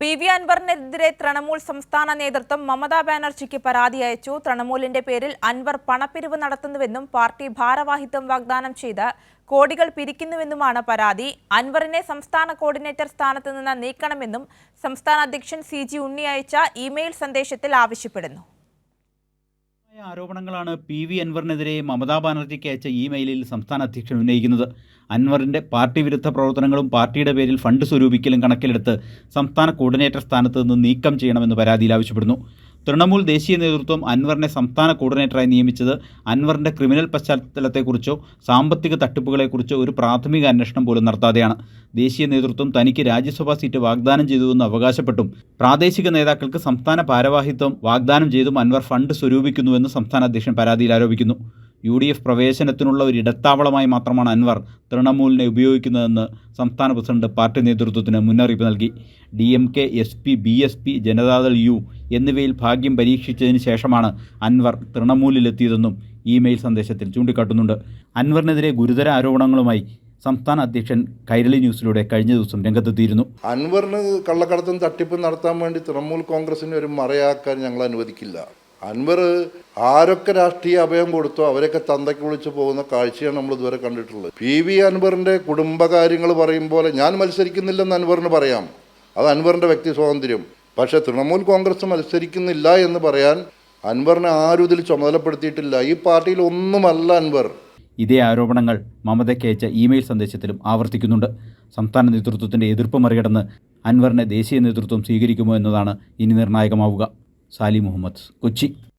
P V അൻവറിനെതിരെ Trinamool സംസ്ഥാന നേതൃത്വം മമതാ ബാനർജിക്ക് പരാതി അയച്ചു. തൃണമൂലിന്റെ പേരിൽ അൻവർ പണപ്പിരിവ് നടത്തുന്നുവെന്നും പാർട്ടി ഭാരവാഹിത്വം വാഗ്ദാനം ചെയ്ത് കോടികൾ പിരിക്കുന്നുവെന്നുമാണ് പരാതി. അൻവറിനെ സംസ്ഥാന കോർഡിനേറ്റർ സ്ഥാനത്ത് നിന്ന് നീക്കണമെന്നും സംസ്ഥാന അധ്യക്ഷൻ സി ജി ഉണ്ണി അയച്ച ഇമെയിൽ സന്ദേശത്തിൽ ആവശ്യപ്പെടുന്നു. ആരോപണങ്ങളാണ് പി വി അൻവറിനെതിരെ മമതാ ബാനർജിക്ക് അയച്ച ഇമെയിലിൽ സംസ്ഥാന അധ്യക്ഷൻ ഉന്നയിക്കുന്നത്. അൻവറിന്റെ പാർട്ടി വിരുദ്ധ പ്രവർത്തനങ്ങളും പാർട്ടിയുടെ പേരിൽ ഫണ്ട് സ്വരൂപിക്കലും കണക്കിലെടുത്ത് സംസ്ഥാന കോർഡിനേറ്റർ സ്ഥാനത്ത് നിന്ന് നീക്കം ചെയ്യണമെന്ന് പരാതിയിൽ ആവശ്യപ്പെടുന്നു. തൃണമൂൽ ദേശീയ നേതൃത്വം അൻവറിനെ സംസ്ഥാന കോർഡിനേറ്ററായി നിയമിച്ചത് അൻവറിന്റെ ക്രിമിനൽ പശ്ചാത്തലത്തെക്കുറിച്ചോ സാമ്പത്തിക തട്ടിപ്പുകളെക്കുറിച്ചോ ഒരു പ്രാഥമിക അന്വേഷണം പോലും നടത്താതെയാണ്. ദേശീയ നേതൃത്വം തനിക്ക് രാജ്യസഭാ സീറ്റ് വാഗ്ദാനം ചെയ്തുവെന്ന് അവകാശപ്പെട്ടും പ്രാദേശിക നേതാക്കൾക്ക് സംസ്ഥാന ഭാരവാഹിത്വം വാഗ്ദാനം ചെയ്തും അൻവർ ഫണ്ട് സ്വരൂപിക്കുന്നുവെന്ന് സംസ്ഥാന അധ്യക്ഷൻ പരാതിയിൽ ആരോപിക്കുന്നു. യു ഡി എഫ് പ്രവേശനത്തിനുള്ള ഒരു ഇടത്താവളമായി മാത്രമാണ് അൻവർ തൃണമൂലിനെ ഉപയോഗിക്കുന്നതെന്ന് സംസ്ഥാന പ്രസിഡന്റ് പാർട്ടി നേതൃത്വത്തിന് മുന്നറിയിപ്പ് നൽകി. D M K S P B S P Janata Dal U എന്നിവയിൽ ഭാഗ്യം പരീക്ഷിച്ചതിന് ശേഷമാണ് അൻവർ തൃണമൂലിലെത്തിയതെന്നും ഇമെയിൽ സന്ദേശത്തിൽ ചൂണ്ടിക്കാട്ടുന്നുണ്ട്. അൻവറിനെതിരെ ഗുരുതര ആരോപണങ്ങളുമായി സംസ്ഥാന അധ്യക്ഷൻ കൈരളി ന്യൂസിലൂടെ കഴിഞ്ഞ ദിവസം രംഗത്തെത്തിയിരുന്നു. അൻവറിന് കള്ളക്കടത്തും തട്ടിപ്പും നടത്താൻ വേണ്ടി തൃണമൂൽ കോൺഗ്രസിനെ ഒരു മറയാക്കാൻ ഞങ്ങൾ അനുവദിക്കില്ല. അൻവർ ആരൊക്കെ രാഷ്ട്രീയ അഭയം കൊടുത്തോ അവരൊക്കെ തന്തയ്ക്ക് വിളിച്ചു പോകുന്ന കാഴ്ചയാണ് നമ്മൾ ഇതുവരെ കണ്ടിട്ടുള്ളത്. പി വി അൻവറിന്റെ കുടുംബകാര്യങ്ങൾ പറയും പോലെ ഞാൻ മത്സരിക്കുന്നില്ലെന്ന് അൻവറിന് പറയാം. അത് അൻവറിന്റെ വ്യക്തി സ്വാതന്ത്ര്യം. പക്ഷേ തൃണമൂൽ കോൺഗ്രസ് മത്സരിക്കുന്നില്ല എന്ന് പറയാൻ അൻവറിനെ ആരും ഇതിൽ ചുമതലപ്പെടുത്തിയിട്ടില്ല. ഈ പാർട്ടിയിൽ ഒന്നുമല്ല അൻവർ. ഇതേ ആരോപണങ്ങൾ മമതയ്ക്ക് അയച്ച ഇമെയിൽ സന്ദേശത്തിലും ആവർത്തിക്കുന്നുണ്ട്. സംസ്ഥാന നേതൃത്വത്തിന്റെ എതിർപ്പ് മറികടന്ന് അൻവറിനെ ദേശീയ നേതൃത്വം സ്വീകരിക്കുമോ എന്നതാണ് ഇനി നിർണായകമാവുക. സാലി മുഹമ്മദ് കൊച്ചി.